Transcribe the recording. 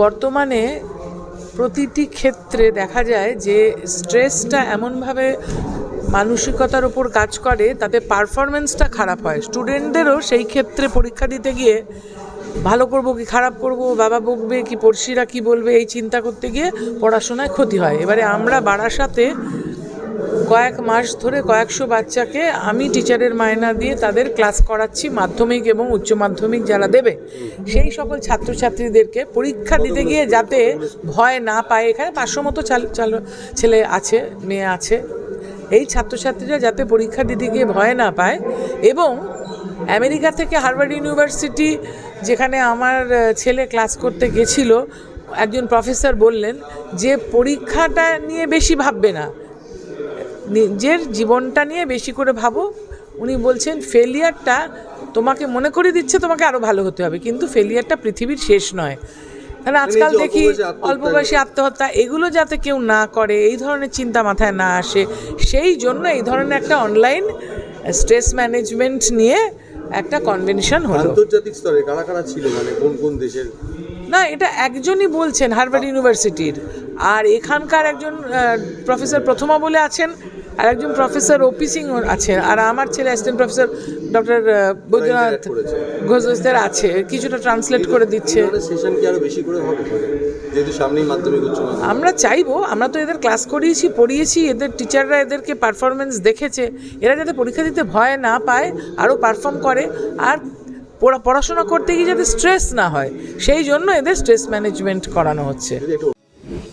বর্তমানে প্রতিটি ক্ষেত্রে দেখা যায় যে স্ট্রেসটা এমনভাবে মানসিকতার ওপর কাজ করে তাতে পারফরমেন্সটা খারাপ হয়। স্টুডেন্টদেরও সেই ক্ষেত্রে পরীক্ষা দিতে গিয়ে, ভালো করব কি খারাপ করব? বাবা বকবে কি? পড়শিরা কি বলবে? এই চিন্তা করতে গিয়ে পড়াশোনায় ক্ষতি হয়। এবারে আমরা বারাসাতে কয়েক মাস ধরে কয়েকশো বাচ্চাকে আমি টিচারের মায়না দিয়ে তাদের ক্লাস করাচ্ছি, মাধ্যমিক এবং উচ্চ মাধ্যমিক যারা দেবে। সেই সকল ছাত্রছাত্রীদেরকে পরীক্ষা দিতে গিয়ে যাতে ভয় না পায়, এখানে পাঁচশো মতো ছেলে আছে, মেয়ে আছে। এই ছাত্রছাত্রীরা যাতে পরীক্ষা দিতে গিয়ে ভয় না পায় এবং আমেরিকা থেকে হার্ভার্ড ইউনিভার্সিটি যেখানে আমার ছেলে ক্লাস করতে গেছিল, একজন প্রফেসর বললেন যে পরীক্ষাটা নিয়ে বেশি ভাববে না। নিজের জীবনটা নিয়ে বেশি করে ভাবো। উনি বলছেন ফেলিয়ারটা তোমাকে মনে করে দিচ্ছে তোমাকে আরও ভালো হতে হবে। কিন্তু ফেলিয়ারটা পৃথিবীর শেষ নয়। তাহলে আজকাল দেখি অল্প বয়সী আত্মহত্যা এগুলো যাতে কেউ না করে এই ধরনের চিন্তা মাথায় না আসে। সেই জন্য এই ধরনের একটা অনলাইন স্ট্রেস ম্যানেজমেন্ট নিয়ে একটা কনভেনশন হলো। আন্তর্জাতিক স্তরে কারা কারা ছিল? মানে কোন কোন দেশের? না এটা একজনই বলছেন হার্ভার্ড ইউনিভার্সিটির। আর এখানকার একজন প্রফেসর প্রথমা বলে আছেন আর একজন প্রফেসর ওপি সিং আছেন আর আমার ছেলে অ্যাসিস্ট্যান্ট প্রফেসর ডক্টর বৈদ্যনাথ করেছে। আছে কিছুটা ট্রান্সলেট করে দিচ্ছে। সেশন কি আরও বেশি করে হবে? যেহেতু সামনেই মাধ্যমিক উচ্চ আমরা চাইব আমরা তো এদের ক্লাস করিয়েছি পড়িয়েছি এদের টিচাররা এদেরকে পারফরমেন্স দেখেছে। এরা যাতে পরীক্ষা দিতে ভয় না পায় আরও পারফর্ম করে আর পড়াশোনা করতে গিয়ে যাতে স্ট্রেস না হয় সেই জন্য এদের স্ট্রেস ম্যানেজমেন্ট করানো হচ্ছে।